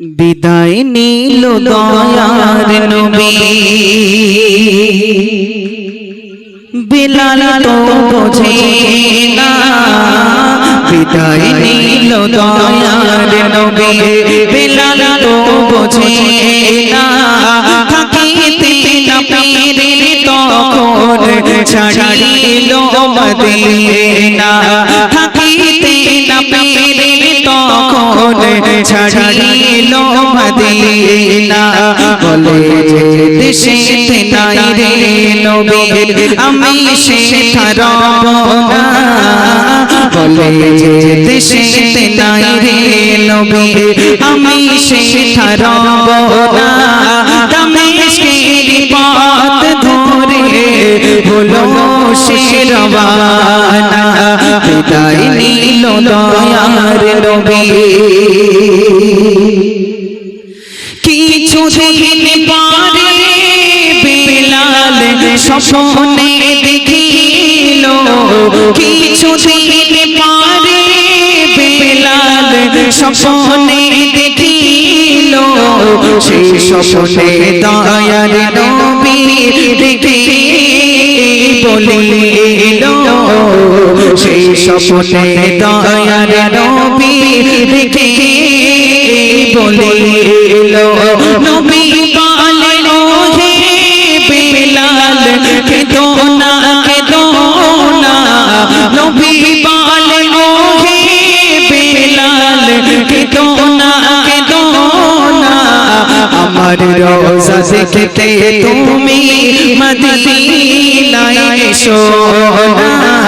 বিদায় নীল দয়ার নবী। বিলাল তো বোঝে না। বিদায় নীল দয়ার নবী। বিলাল তো বোঝে না। থাকিতে না পেরে তখন ছাড়িল মদিনা ছাড়িল মদিনা। বলে, দেশে নাই রে নবী আমি সে থারব না। বলে, দেশে নাই রে নবী আমি সে থারব না। দমেশকের পথ ধরে হলো সে রবানা বিদায় নিল দয়ার নবী। কিছু দিন পরে বেলাল স্বপ্নে দেখিল। কিছু দিন পরে বেলাল স্বপ্নে দেখিল। সেই স্বপ্নে দয়ার নবী দেখে বলিল সেই স্বপ্নে দয়ার নবী দেখে বলিল নবী বলে ও হে বেলাল, কেদো না কেদো না। নবী বলে ও হে বেলাল, কেদো তুমি মদিনায় এসো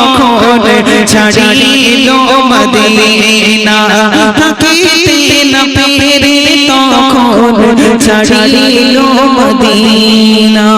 তখন ছাড়িল মদিনা। থাকিতে না পেরে তখন ছাড়িল মদিনা।